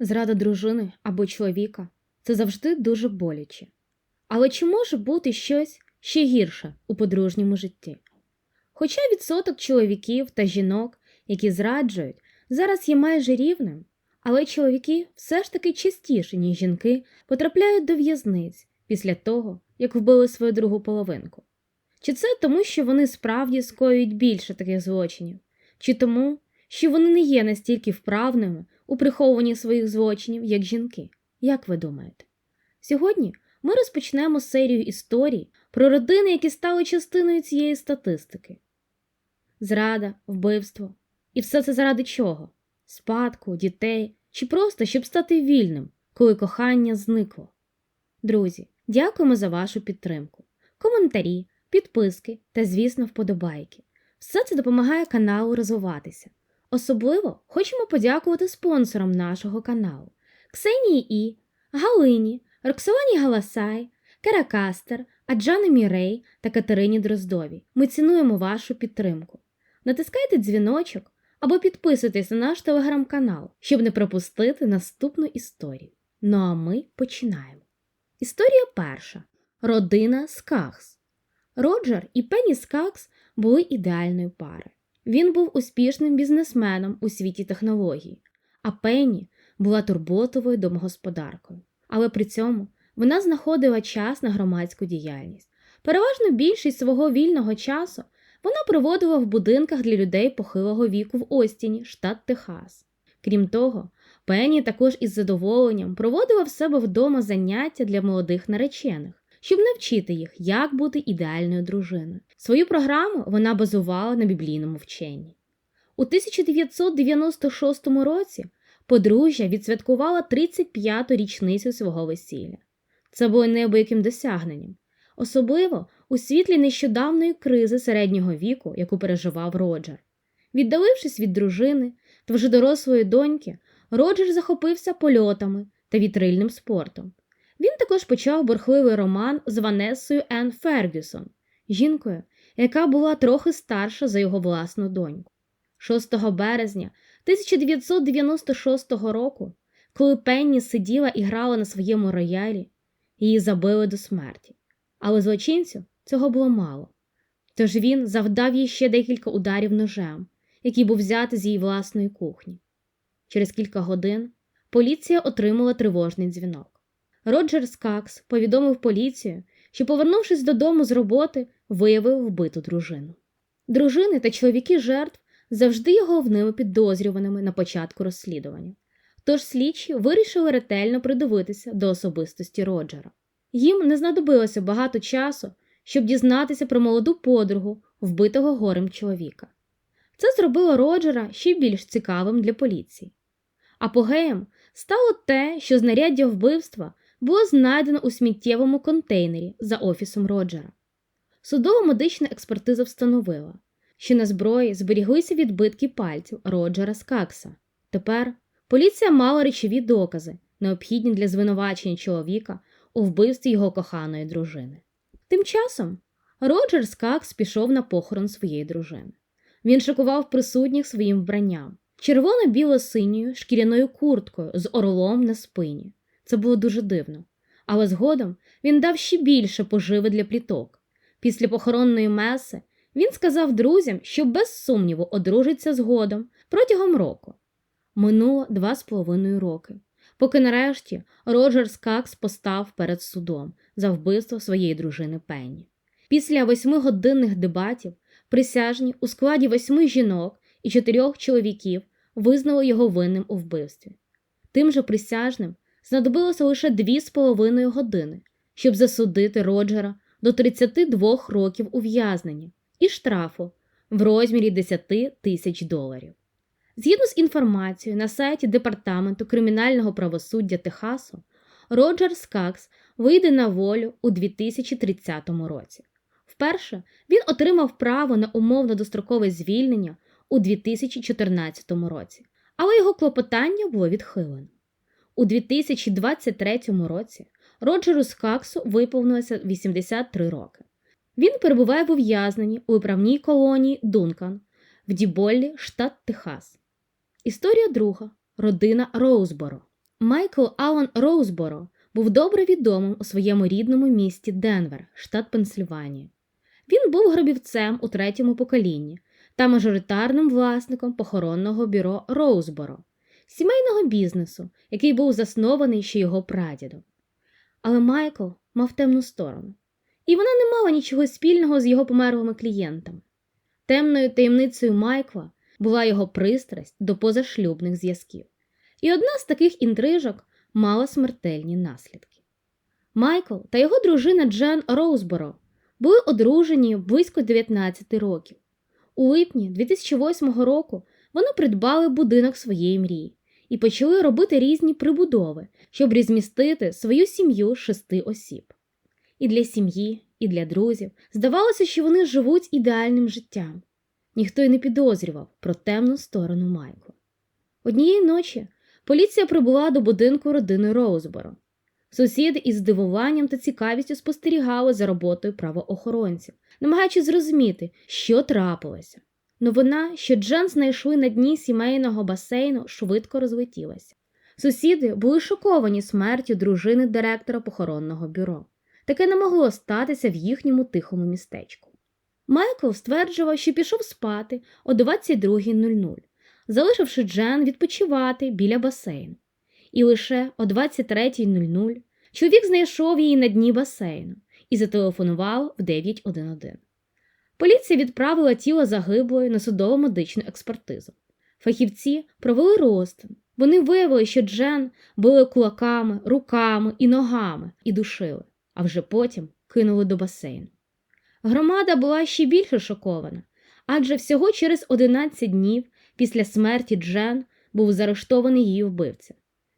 Зрада дружини або чоловіка це завжди дуже боляче. Але чи може бути щось ще гірше у подружньому житті? Хоча відсоток чоловіків та жінок, які зраджують, зараз є майже рівним, але чоловіки все ж таки частіше, ніж жінки, потрапляють до в'язниць після того, як вбили свою другу половинку. Чи це тому, що вони справді скоюють більше таких злочинів, чи тому, що вони не є настільки вправними у приховуванні своїх злочинів, як жінки? Як ви думаєте? Сьогодні ми розпочнемо серію історій про родини, які стали частиною цієї статистики. Зрада, вбивство. І все це заради чого? Спадку, дітей чи просто щоб стати вільним, коли кохання зникло. Друзі, дякуємо за вашу підтримку, коментарі, підписки та, звісно, вподобайки. Все це допомагає каналу розвиватися. Особливо хочемо подякувати спонсорам нашого каналу Ксенії І, Галині, Роксолані Галасай, Керакастер, Аджани Мірей та Катерині Дроздовій. Ми цінуємо вашу підтримку. Натискайте дзвіночок або підписуйтесь на наш телеграм-канал, щоб не пропустити наступну історію. Ну а ми починаємо. Історія перша. Родина Скакс. Роджер і Пенні Скакс були ідеальною парою. Він був успішним бізнесменом у світі технологій, а Пенні була турботовою домогосподаркою. Але при цьому вона знаходила час на громадську діяльність. Переважно більшість свого вільного часу вона проводила в будинках для людей похилого віку в Остіні, штат Техас. Крім того, Пенні також із задоволенням проводила в себе вдома заняття для молодих наречених, щоб навчити їх, як бути ідеальною дружиною. Свою програму вона базувала на біблійному вченні. У 1996 році подружжя відсвяткувала 35-ту річницю свого весілля. Це було неабияким досягненням, особливо у світлі нещодавної кризи середнього віку, яку переживав Роджер. Віддалившись від дружини та вже дорослої доньки, Роджер захопився польотами та вітрильним спортом. Він також почав бурхливий роман з Ванесою Енн Фергюсон, жінкою, яка була трохи старша за його власну доньку. 6 березня 1996 року, коли Пенні сиділа і грала на своєму роялі, її забили до смерті. Але злочинцю цього було мало. Тож він завдав їй ще декілька ударів ножем, який був взятий з її власної кухні. Через кілька годин поліція отримала тривожний дзвінок. Роджер Скакс повідомив поліцію, що, повернувшись додому з роботи, виявив вбиту дружину. Дружини та чоловіки жертв завжди є головними підозрюваними на початку розслідування. Тож слідчі вирішили ретельно придивитися до особистості Роджера. Їм не знадобилося багато часу, щоб дізнатися про молоду подругу, вбитого горем чоловіка. Це зробило Роджера ще більш цікавим для поліції. Апогеєм стало те, що знаряддя вбивства було знайдено у сміттєвому контейнері за офісом Роджера. Судово медична експертиза встановила, що на зброї зберіглися відбитки пальців Роджера Скакса. Тепер поліція мала речові докази, необхідні для звинувачення чоловіка у вбивстві його коханої дружини. Тим часом Роджер Скакс пішов на похорон своєї дружини. Він шокував присутніх своїм вбранням, червоно-біло-синьою шкіряною курткою з орлом на спині. Це було дуже дивно. Але згодом він дав ще більше поживи для пліток. Після похоронної меси він сказав друзям, що без сумніву одружиться згодом протягом року. Минуло два з половиною роки, поки нарешті Роджер Скакс постав перед судом за вбивство своєї дружини Пенні. Після восьмигодинних дебатів присяжні у складі восьми жінок і чотирьох чоловіків визнали його винним у вбивстві. Тим же присяжним знадобилося лише дві з половиною години, щоб засудити Роджера до 32 років ув'язнення і штрафу в розмірі 10 тисяч доларів. Згідно з інформацією на сайті Департаменту кримінального правосуддя Техасу, Роджер Скакс вийде на волю у 2030 році. Вперше він отримав право на умовно дострокове звільнення у 2014 році, але його клопотання було відхилено. У 2023 році Роджеру Скаксу виповнилося 83 роки. Він перебуває в ув'язненні у виправній колонії Дункан в Діболлі, штат Техас. Історія друга родина Роузборо. Майкл Алан Роузборо був добре відомим у своєму рідному місті Денвер, штат Пенсильванія. Він був гробівцем у третьому поколінні та мажоритарним власником похоронного бюро Роузборо, сімейного бізнесу, який був заснований ще його прадідом. Але Майкл мав темну сторону, і вона не мала нічого спільного з його померлими клієнтами. Темною таємницею Майкла була його пристрасть до позашлюбних зв'язків. І одна з таких інтрижок мала смертельні наслідки. Майкл та його дружина Джен Роузборо були одружені близько 19 років. У липні 2008 року вони придбали будинок своєї мрії і почали робити різні прибудови, щоб розмістити свою сім'ю шести осіб. І для сім'ї, і для друзів здавалося, що вони живуть ідеальним життям. Ніхто й не підозрював про темну сторону Майкла. Однієї ночі поліція прибула до будинку родини Роузборо. Сусіди із здивуванням та цікавістю спостерігали за роботою правоохоронців, намагаючись зрозуміти, що трапилося. Новина, що Джен знайшли на дні сімейного басейну, швидко розлетілася. Сусіди були шоковані смертю дружини директора похоронного бюро. Таке не могло статися в їхньому тихому містечку. Майкл стверджував, що пішов спати о 22.00, залишивши Джен відпочивати біля басейну. І лише о 23.00 чоловік знайшов її на дні басейну і зателефонував в 911. Поліція відправила тіло загиблої на судово медичну експертизу. Фахівці провели розтин. Вони виявили, що Джен били кулаками, руками і ногами і душили, а вже потім кинули до басейну. Громада була ще більше шокована, адже всього через 11 днів після смерті Джен був заарештований її вбивця.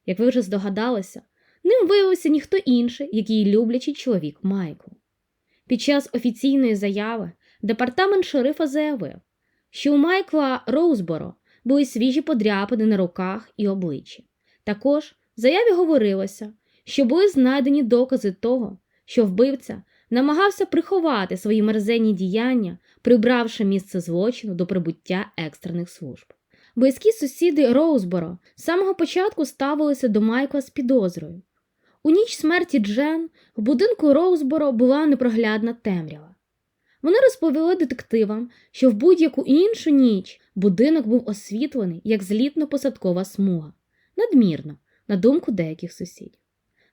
Як ви вже здогадалися, ним виявився ніхто інший, як її люблячий чоловік Майкл. Під час офіційної заяви департамент шерифа заявив, що у Майкла Роузборо були свіжі подряпини на руках і обличчі. Також в заяві говорилося, що були знайдені докази того, що вбивця намагався приховати свої мерзенні діяння, прибравши місце злочину до прибуття екстрених служб. Близькі сусіди Роузборо з самого початку ставилися до Майкла з підозрою. У ніч смерті Джен в будинку Роузборо була непроглядна темрява. Вони розповіли детективам, що в будь-яку іншу ніч будинок був освітлений як злітно-посадкова смуга, надмірно, на думку деяких сусідів.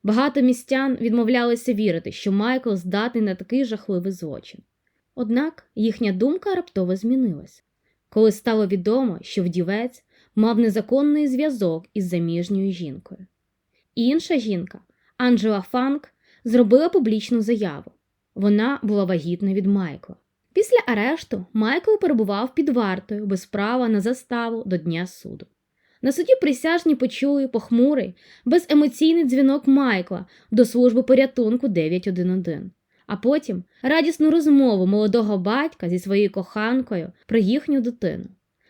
Багато містян відмовлялися вірити, що Майкл здатний на такий жахливий злочин. Однак їхня думка раптово змінилася, коли стало відомо, що вдівець мав незаконний зв'язок із заміжньою жінкою. Інша жінка, Анджела Фанк, зробила публічну заяву. Вона була вагітна від Майкла. Після арешту Майкл перебував під вартою без права на заставу до дня суду. На суді присяжні почули похмурий, беземоційний дзвінок Майкла до служби порятунку 911, а потім радісну розмову молодого батька зі своєю коханкою про їхню дитину.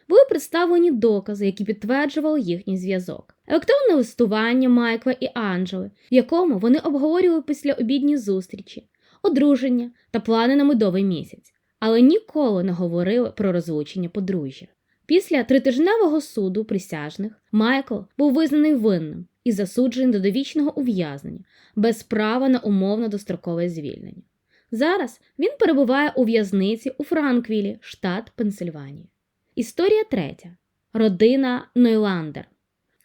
Були представлені докази, які підтверджували їхній зв'язок. Електронне листування Майкла і Анджели, в якому вони обговорювали після обідні зустрічі, одруження та плани на медовий місяць, але ніколи не говорили про розлучення подружжя. Після тритижневого суду присяжних Майкл був визнаний винним і засуджений до довічного ув'язнення без права на умовно дострокове звільнення. Зараз він перебуває у в'язниці у Франквілі, штат Пенсильванія. Історія третя. Родина Нойландер.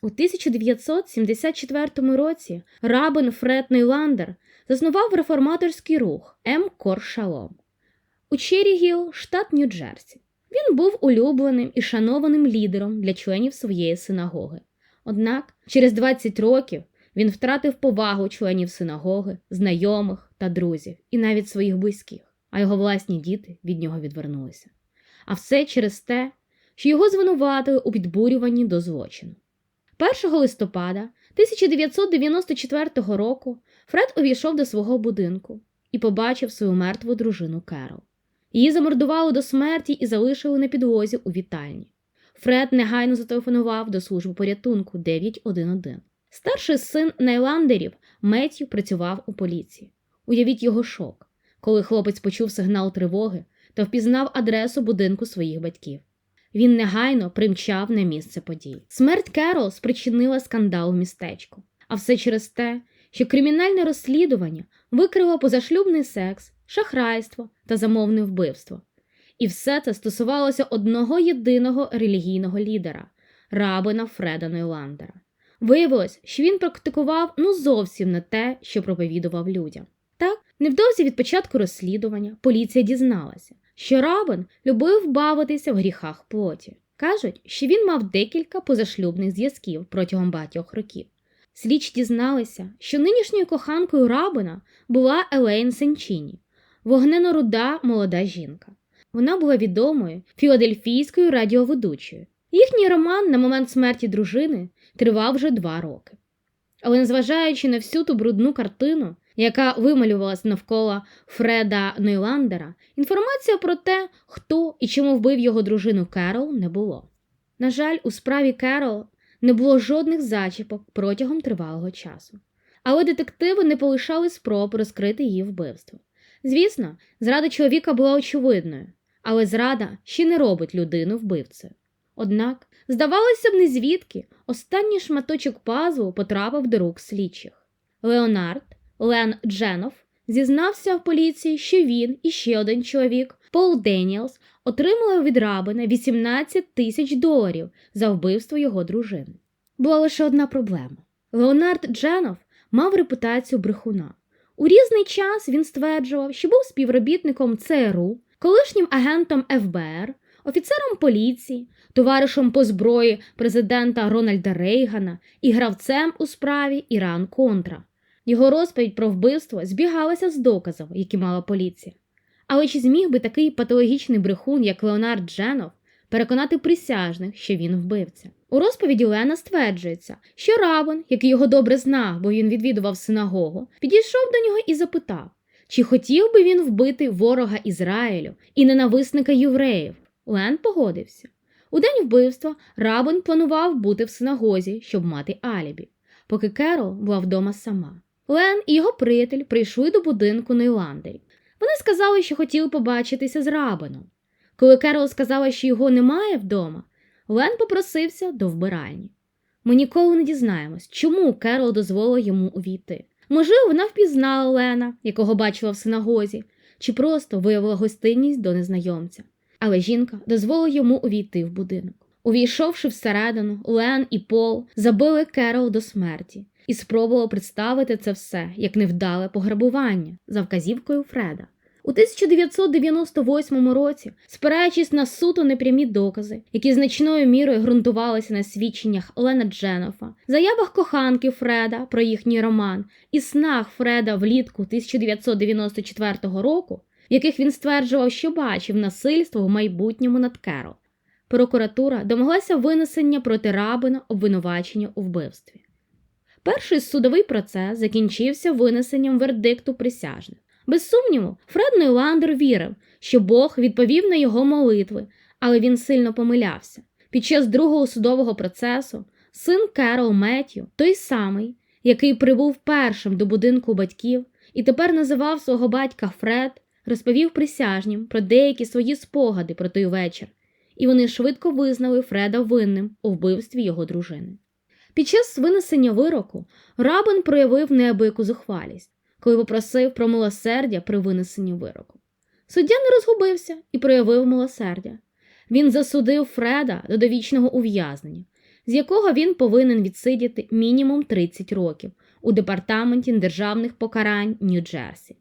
У 1974 році рабин Фред Нейландер заснував реформаторський рух М. Кор Шалом у Черігіл, штат Нью-Джерсі. Він був улюбленим і шанованим лідером для членів своєї синагоги. Однак через 20 років він втратив повагу членів синагоги, знайомих та друзів, і навіть своїх близьких, а його власні діти від нього відвернулися. А все через те, що його звинуватили у підбурюванні до злочину. 1 листопада 1994 року Фред увійшов до свого будинку і побачив свою мертву дружину Керол. Її замордували до смерті і залишили на підлозі у вітальні. Фред негайно зателефонував до служби порятунку 911. Старший син Нейландерів Меттю працював у поліції. Уявіть його шок, коли хлопець почув сигнал тривоги та впізнав адресу будинку своїх батьків. Він негайно примчав на місце подій. Смерть Керол спричинила скандал у містечку, а все через те, що кримінальне розслідування викрило позашлюбний секс, шахрайство та замовне вбивство. І все це стосувалося одного єдиного релігійного лідера рабина Фреда Нейландера. Виявилось, що він практикував ну зовсім не те, що проповідував людям. Так, невдовзі від початку розслідування поліція дізналася, що рабин любив бавитися в гріхах плоті. Кажуть, що він мав декілька позашлюбних зв'язків протягом багатьох років. Слідчі дізналися, що нинішньою коханкою рабина була Елейн Сенчіні, вогнено-руда молода жінка. Вона була відомою філадельфійською радіоведучою. Їхній роман на момент смерті дружини тривав вже два роки. Але незважаючи на всю ту брудну картину, яка вималювалась навколо Фреда Нейландера, інформація про те, хто і чому вбив його дружину Керол, не було. На жаль, у справі Керол не було жодних зачіпок протягом тривалого часу. Але детективи не полишали спроб розкрити її вбивство. Звісно, зрада чоловіка була очевидною, але зрада ще не робить людину вбивцею. Однак, здавалося б, не звідки останній шматочок пазлу потрапив до рук слідчих. Леонард Лен Дженов зізнався в поліції, що він і ще один чоловік, Пол Деніелс, отримали від рабина 18 тисяч доларів за вбивство його дружини. Була лише одна проблема: Леонард Дженов мав репутацію брехуна. У різний час він стверджував, що був співробітником ЦРУ, колишнім агентом ФБР, офіцером поліції, товаришем по зброї президента Рональда Рейгана і гравцем у справі Іран Контра. Його розповідь про вбивство збігалася з доказів, які мала поліція. Але чи зміг би такий патологічний брехун, як Леонард Дженов, переконати присяжних, що він вбивця? У розповіді Лена стверджується, що рабин, який його добре знав, бо він відвідував синагогу, підійшов до нього і запитав, чи хотів би він вбити ворога Ізраїлю і ненависника євреїв. Лен погодився. У день вбивства рабин планував бути в синагозі, щоб мати алібі, поки Керол була вдома сама. Лен і його приятель прийшли до будинку Нейландері. Вони сказали, що хотіли побачитися з рабином. Коли Керол сказала, що його немає вдома, Лен попросився до вбиральні. Ми ніколи не дізнаємось, чому Керол дозволила йому увійти. Можливо, вона впізнала Лена, якого бачила в синагозі, чи просто виявила гостинність до незнайомця. Але жінка дозволила йому увійти в будинок. Увійшовши всередину, Лен і Пол забили Керол до смерті і спробували представити це все як невдале пограбування за вказівкою Фреда. У 1998 році, спираючись на суто непрямі докази, які значною мірою ґрунтувалися на свідченнях Лена Дженофа, заявах коханки Фреда про їхній роман і снах Фреда влітку 1994 року, в яких він стверджував, що бачив насильство в майбутньому над Керол, прокуратура домоглася винесення проти рабина обвинувачення у вбивстві. Перший судовий процес закінчився винесенням вердикту присяжних. Без сумніву, Фред Нейландер вірив, що Бог відповів на його молитви, але він сильно помилявся. Під час другого судового процесу син Керол Меттю, той самий, який прибув першим до будинку батьків і тепер називав свого батька Фред, розповів присяжнім про деякі свої спогади про той вечір, і вони швидко визнали Фреда винним у вбивстві його дружини. Під час винесення вироку рабин проявив неабияку зухвалість, коли попросив про милосердя при винесенні вироку. Суддя не розгубився і проявив милосердя. Він засудив Фреда до довічного ув'язнення, з якого він повинен відсидіти мінімум 30 років у департаменті державних покарань Нью-Джерсі.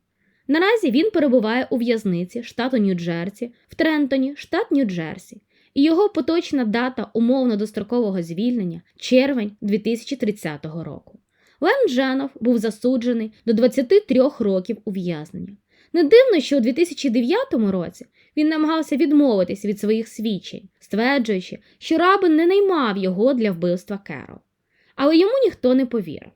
Наразі він перебуває у в'язниці штату Нью-Джерсі в Трентоні, штат Нью-Джерсі, і його поточна дата умовно дострокового звільнення червень 2030 року. Лен Джанов був засуджений до 23 років ув'язнення. Не дивно, що у 2009 році він намагався відмовитись від своїх свідчень, стверджуючи, що рабин не наймав його для вбивства Керол. Але йому ніхто не повірив.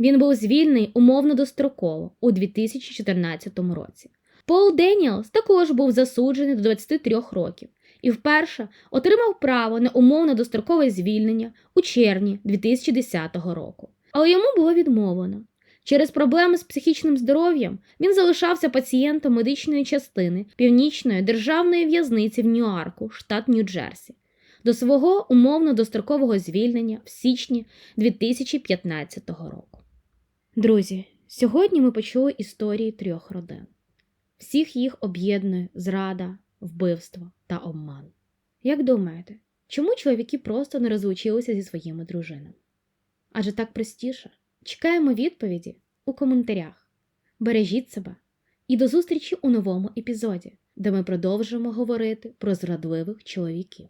Він був звільнений умовно достроково у 2014 році. Пол Деніелс також був засуджений до 23 років і вперше отримав право на умовно дострокове звільнення у червні 2010 року. Але йому було відмовлено. Через проблеми з психічним здоров'ям він залишався пацієнтом медичної частини північної державної в'язниці в Ньюарку, штат Нью-Джерсі. до свого умовно дострокового звільнення в січні 2015 року. Друзі, сьогодні ми почули історії трьох родин. Всіх їх об'єднує зрада, вбивство та обман. Як думаєте, чому чоловіки просто не розлучилися зі своїми дружинами? Адже так простіше. Чекаємо відповіді у коментарях. Бережіть себе і до зустрічі у новому епізоді, де ми продовжимо говорити про зрадливих чоловіків.